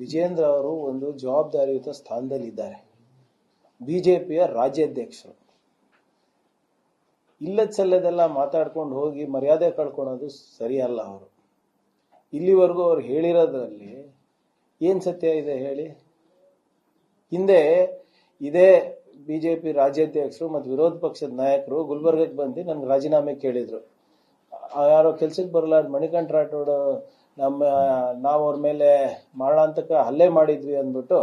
ವಿಜೇಂದ್ರ ಅವರು ಒಂದು ಜವಾಬ್ದಾರಿಯುತ ಸ್ಥಾನದಲ್ಲಿದ್ದಾರೆ. ಬಿಜೆಪಿಯ ರಾಜ್ಯಾಧ್ಯಕ್ಷರು. ಇಲ್ಲದ ಸಲ್ಲದೆಲ್ಲ ಮಾತಾಡ್ಕೊಂಡು ಹೋಗಿ ಮರ್ಯಾದೆ ಕಳ್ಕೊಳೋದು ಸರಿಯಲ್ಲ ಅವರು. ಇಲ್ಲಿವರೆಗೂ ಅವ್ರು ಹೇಳಿರೋದ್ರಲ್ಲಿ ಏನು ಸತ್ಯ ಇದೆ ಹೇಳಿ? ಹಿಂದೆ ಇದೇ ಬಿಜೆಪಿ ರಾಜ್ಯಾಧ್ಯಕ್ಷರು ಮತ್ತು ವಿರೋಧ ಪಕ್ಷದ ನಾಯಕರು ಗುಲ್ಬರ್ಗಕ್ಕೆ ಬಂದು ನನಗೆ ರಾಜೀನಾಮೆ ಕೇಳಿದ್ರು. ಯಾರೋ ಕೆಲ್ಸಕ್ಕೆ ಬರಲಾರ್ದ ಮಣಿಕಂಠ ರಾಠೋಡ್ ನಮ್ಮ, ನಾವು ಅವ್ರ ಮೇಲೆ ಮರಣಾಂತಕ ಹಲ್ಲೆ ಮಾಡಿದ್ವಿ ಅಂದ್ಬಿಟ್ಟು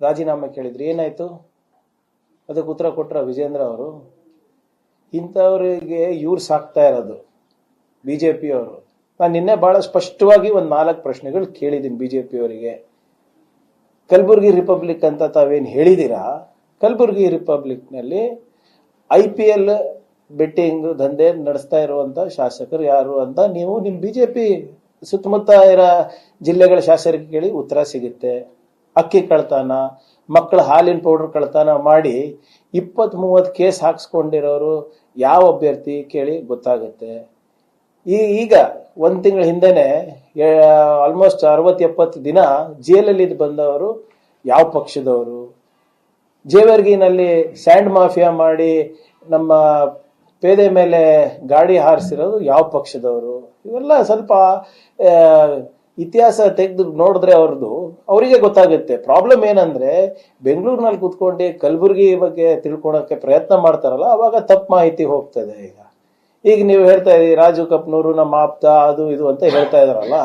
ರಾಜೀನಾಮೆ ಕೇಳಿದ್ರು. ಏನಾಯ್ತು? ಅದಕ್ಕೆ ಉತ್ತರ ಕೊಟ್ರ ವಿಜೇಂದ್ರ ಅವರು. ಇಂಥವ್ರಿಗೆ ಇವ್ರು ಸಾಕ್ತಾ ಇರೋದು ಬಿಜೆಪಿಯವರು ನಾನು ನಿನ್ನೆ ಬಹಳ ಸ್ಪಷ್ಟವಾಗಿ ಒಂದು ನಾಲ್ಕು ಪ್ರಶ್ನೆಗಳು ಕೇಳಿದ್ದೀನಿ ಬಿಜೆಪಿಯವರಿಗೆ ಕಲಬುರಗಿ ರಿಪಬ್ಲಿಕ್ ಅಂತ ತಾವೇನು ಹೇಳಿದ್ದೀರಾ ಕಲಬುರಗಿ ರಿಪಬ್ಲಿಕ್ನಲ್ಲಿ ಐ ಪಿ ಎಲ್ ಬೆಟ್ಟಿಂಗ್ ದಂಧೆ ನಡೆಸ್ತಾ ಇರುವಂತ ಶಾಸಕರು ಯಾರು ಅಂತ ನೀವು ನಿಮ್ಮ ಬಿಜೆಪಿ ಸುತ್ತಮುತ್ತ ಇರೋ ಜಿಲ್ಲೆಗಳ ಶಾಸಕರಿಗೆ ಕೇಳಿ ಉತ್ತರ ಸಿಗುತ್ತೆ. ಅಕ್ಕಿ ಕಳ್ತಾನ, ಮಕ್ಕಳ ಹಾಲಿನ ಪೌಡರ್ ಕಳ್ತಾನ ಮಾಡಿ ಇಪ್ಪತ್ತ್ ಮೂವತ್ತು ಕೇಸ್ ಹಾಕಿಸ್ಕೊಂಡಿರೋರು ಯಾವ ಅಭ್ಯರ್ಥಿ ಕೇಳಿ ಗೊತ್ತಾಗುತ್ತೆ. ಈಗ ಒಂದು ತಿಂಗಳ ಹಿಂದೆನೆ ಆಲ್ಮೋಸ್ಟ್ ಅರವತ್ತು ಎಪ್ಪತ್ತು ದಿನ ಜೈಲಲ್ಲಿ ಬಂದವರು ಯಾವ ಪಕ್ಷದವರು? ಜೇವರ್ಗಿನಲ್ಲಿ ಸ್ಯಾಂಡ್ ಮಾಫಿಯಾ ಮಾಡಿ ನಮ್ಮ ಪೇದೆ ಮೇಲೆ ಗಾಡಿ ಹಾರಿಸಿರೋದು ಯಾವ ಪಕ್ಷದವರು? ಇವೆಲ್ಲ ಸ್ವಲ್ಪ ಇತಿಹಾಸ ತೆಗೆದು ನೋಡಿದ್ರೆ ಅವ್ರದ್ದು. ಅವರಿಗೆ ಗೊತ್ತಾಗುತ್ತೆ. ಪ್ರಾಬ್ಲಮ್ ಏನಂದ್ರೆ, ಬೆಂಗಳೂರಿನಲ್ಲಿ ಕೂತ್ಕೊಂಡು ಕಲಬುರಗಿ ಬಗ್ಗೆ ತಿಳ್ಕೊಳಕ್ಕೆ ಪ್ರಯತ್ನ ಮಾಡ್ತಾರಲ್ಲ, ಅವಾಗ ತಪ್ಪು ಮಾಹಿತಿ ಹೋಗ್ತದೆ ಈಗ. ಈಗ ನೀವು ಹೇಳ್ತಾ ಇದ್ದೀರಿ, ರಾಜು ಕಪ್ನೂರು ನಮ್ಮ ಆಪ್ತ, ಅದು ಇದು ಅಂತ ಹೇಳ್ತಾ ಇದಾರಲ್ಲ.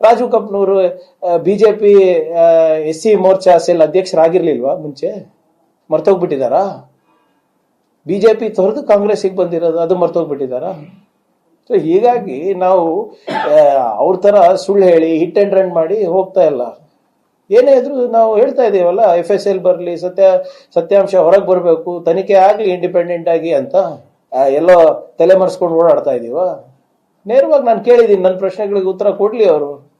Raju Kapnoor B J P S C Morcha cell ಅಧ್ಯಕ್ಷರಾಗಿರ್ಲಿಲ್ವಾ ಮುಂಚೆ? ಮರ್ತೋಗ್ಬಿಟ್ಟಿದಾರಾ ಬಿಜೆಪಿ ತೊರೆದು ಕಾಂಗ್ರೆಸ್ಗೆ ಬಂದಿರೋದು, ಅದು ಮರ್ತೋಗ್ಬಿಟ್ಟಿದಾರ ಸೊ ಹೀಗಾಗಿ ನಾವು ಅವ್ರ ತರ ಸುಳ್ಳು ಹೇಳಿ ಹಿಟ್ ಅಂಡ್ ರನ್ ಮಾಡಿ ಹೋಗ್ತಾ ಇಲ್ಲ. ಏನೇ ಇದ್ರು ನಾವು ಹೇಳ್ತಾ ಇದೀವಲ್ಲ ಎಫ್ ಎಸ್ ಎಲ್ ಬರಲಿ, ಸತ್ಯ, ಸತ್ಯಾಂಶ ಹೊರಗೆ ಬರಬೇಕು, ತನಿಖೆ ಆಗಲಿ ಇಂಡಿಪೆಂಡೆಂಟ್ ಆಗಿ ಅಂತ ಎಲ್ಲೋ ತಲೆ ಮರೆಸ್ಕೊಂಡು ಓಡಾಡ್ತಾ ಇದೀವ? ನೇರವಾಗಿ ನಾನು ಕೇಳಿದ್ದೀನಿ ನನ್ನ ಪ್ರಶ್ನೆಗಳಿಗೆ ಉತ್ತರ ಕೊಡ್ಲಿ ಅವರು.